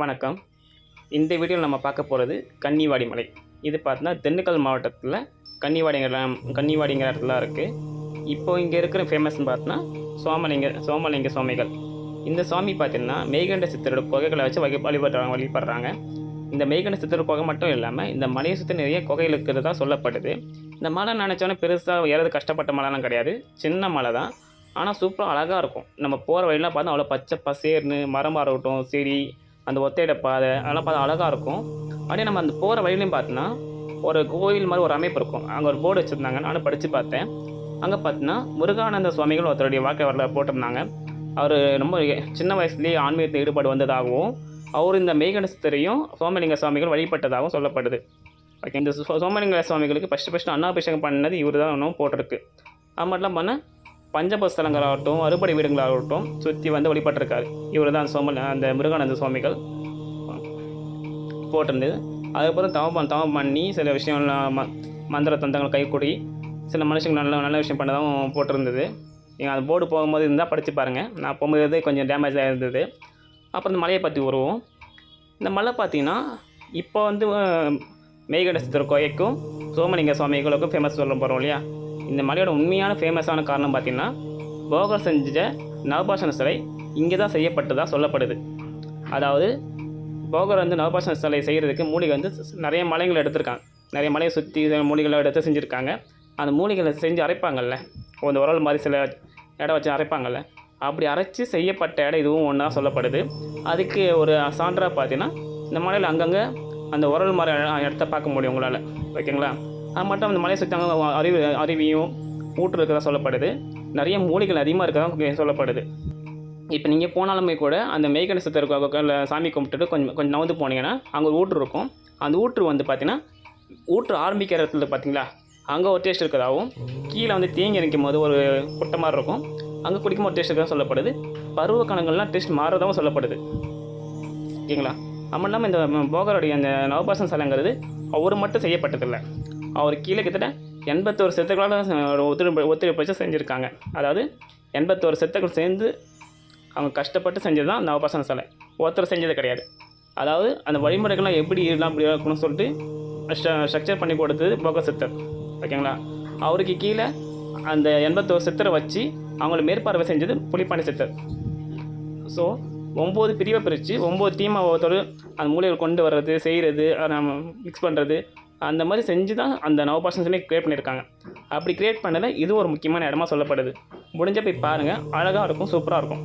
வணக்கம். இந்த வீடியோவில் நம்ம பார்க்க போகிறது கன்னிவாடி மலை. இது பார்த்தீங்கன்னா திண்டுக்கல் மாவட்டத்தில் கன்னிவாடிங்கிற கன்னிவாடிங்கிற இடத்துல இருக்குது இப்போ இங்கே இருக்கிற ஃபேமஸ்னு பார்த்தோன்னா சோமலிங்க சோமலிங்க சுவாமிகள். இந்த சுவாமி பார்த்தீங்கன்னா மெய்கண்ட சித்தரோட குகைகளை வச்சு வகை வழிபடுறாங்க வழிபடுறாங்க. இந்த மெய்கண்ட சித்தர் குகை மட்டும் இல்லாமல் இந்த மலையை சுற்றி நிறைய குகைகள் இருக்கிறதா சொல்லப்படுது. இந்த மலை நினச்சோன்னே பெருசாக ஏறது கஷ்டப்பட்ட மலைலாம் கிடையாது. சின்ன மலை தான். ஆனால் சூப்பராக அழகாக இருக்கும். நம்ம போகிற வழியெல்லாம் பார்த்தா அவ்வளோ பச்சை பசேர்னு மரமாக இருக்கட்டும் செடி அந்த ஒத்தையிட பாதை அதெல்லாம் பார்த்தா அழகாக இருக்கும். அப்படியே நம்ம அந்த போகிற வழியிலையும் பார்த்தோன்னா ஒரு கோயில் மாதிரி ஒரு அமைப்பு இருக்கும். அங்கே ஒரு போர்டு வச்சுருந்தாங்க. நானும் படித்து பார்த்தேன். அங்கே பார்த்தீங்கன்னா முருகானந்த சுவாமிகள் ஒருத்தருடைய வாழ்க்கை வரலாறு போட்டிருந்தாங்க. அவர் ரொம்ப சின்ன வயசுலேயே ஆன்மீகத்தில் ஈடுபாடு வந்ததாகவும் அவர் இந்த மெய்கணசத்தையும் சோமலிங்க சுவாமிகள் வழிபட்டதாகவும் சொல்லப்படுது. ஓகே இந்த சோ- சோமலிங்க சுவாமிகளுக்கு ஃபஸ்ட்டு ஃபஸ்ட்டு அன்னாபிஷேகம் பண்ணது இவர் தான் இன்னும் போட்டிருக்கு. அது மட்டும் பண்ணால் பஞ்சபஸ்தலங்களாகட்டும் அறுபடை வீடுங்களாகட்டும் சுற்றி வந்து வழிபட்டிருக்காரு. இவர் தான் சோமல் அந்த முருகானந்த சுவாமிகள். போட்டிருந்தது அதுக்கப்புறம் தவம் தவம் பண்ணி சில விஷயம்லாம் ம மந்திர தந்தங்கள் கைக்கூடி சில மனுஷங்க நல்ல நல்ல விஷயம் பண்ணதாகவும் போட்டிருந்தது. நீங்கள் அந்த போர்டு போகும்போது இருந்தால் படித்து பாருங்கள் நான் போகும்போது கொஞ்சம் டேமேஜாக இருந்தது. அப்புறம் இந்த மலையை பற்றி வருவோம் இந்த மலை பார்த்தீங்கன்னா இப்போ வந்து மேகடசத்தர் கோயைக்கும் சோமலிங்க சுவாமிகளுக்கும் ஃபேமஸ் சொல்ல போகிறோம் இல்லையா? இந்த மலையோட உண்மையான ஃபேமஸான காரணம் பார்த்தீங்கன்னா போகர் செஞ்ச நவபாஷண சிலை இங்கே தான் செய்யப்பட்டதாக சொல்லப்படுது. அதாவது போகர் வந்து நவபாஷண சிலை செய்கிறதுக்கு மூலிகை வந்து நிறைய மலைகளை எடுத்திருக்காங்க. நிறைய மலையை சுற்றி மூலிகளை எடுத்து செஞ்சுருக்காங்க. அந்த மூலிகளை செஞ்சு அரைப்பாங்கள்ல இந்த உரல் மாதிரி சில இடம் வச்சு அரைப்பாங்கள்ல அப்படி அரைச்சி செய்யப்பட்ட இடம் இதுவும் ஒன்றா சொல்லப்படுது. அதுக்கு ஒரு சான்றாக பார்த்தீங்கன்னா இந்த மலையில் அங்கங்கே அந்த உரல் மாதிரி இடத்த பார்க்க முடியும் உங்களால். ஓகேங்களா? அது மட்டும் அந்த மலை சுற்றி அங்கே அருவி அருவியும் ஊற்று இருக்கிறதா சொல்லப்படுது. நிறைய மூலிகள் அதிகமாக இருக்கிறதா சொல்லப்படுது. இப்போ நீங்கள் போனாலுமே கூட அந்த மெய்கண சித்தர் சாமி கும்பிட்டுட்டு கொஞ்சம் கொஞ்சம் நவுந்து போனீங்கன்னா அங்கே ஒரு ஊற்று இருக்கும். அந்த ஊற்று வந்து பார்த்தீங்கன்னா ஊற்று ஆரம்பிக்கிற இடத்துல பார்த்தீங்களா அங்கே ஒரு டேஸ்ட் இருக்கிறதாகவும் கீழே வந்து தேங்கி நிற்கும் போது ஒரு குட்டை மாதிரி இருக்கும். அங்கே குடிக்கும் ஒரு டேஸ்ட் இருக்கிறதா சொல்லப்படுது. பருவ கணங்கள்லாம் டேஸ்ட் மாறுறதாகவும் சொல்லப்படுது. ஓகேங்களா? அது இல்லாமல் இந்த போகருடைய அந்த நவபாசன் சிலைங்கிறது அவர் மட்டும் செய்யப்பட்டதில்லை. அவர் கீழே கிட்டத்தட்ட எண்பத்தோரு செத்துக்களால் ஒத்துழைப்பு ஒத்துழைப்பு செஞ்சுருக்காங்க. அதாவது எண்பத்தோரு செத்துக்கள் சேர்ந்து அவங்க கஷ்டப்பட்டு செஞ்சது தான் நவபாசன சிலை. ஒருத்தர் செஞ்சது கிடையாது. அதாவது அந்த வழிமுறைகள்லாம் எப்படி இருக்கலாம் அப்படி இருக்கணும்னு சொல்லிட்டு ஸ்ட்ரக்சர் பண்ணி கொடுத்தது போக சித்தர் ஓகேங்களா? அவருக்கு கீழே அந்த எண்பத்தோரு சித்தரை வச்சு அவங்கள மேற்பார்வை செஞ்சது புலிப்பாண்டி சித்தர் ஸோ ஒம்பது பிரிவை பிரித்து ஒம்பது டீமாக ஒவ்வொருத்தரும் அந்த மூலையில் கொண்டு வர்றது செய்கிறது மிக்ஸ் பண்ணுறது அந்த மாதிரி செஞ்சு தான் அந்த நவ பர்சன்ஸ்லேயே க்ரியேட் பண்ணியிருக்காங்க. அப்படி க்ரியேட் பண்ணதில் இது ஒரு முக்கியமான இடமா சொல்லப்படுது. முடிஞ்ச போய் பாருங்கள் அழகாக இருக்கும் சூப்பராக இருக்கும்.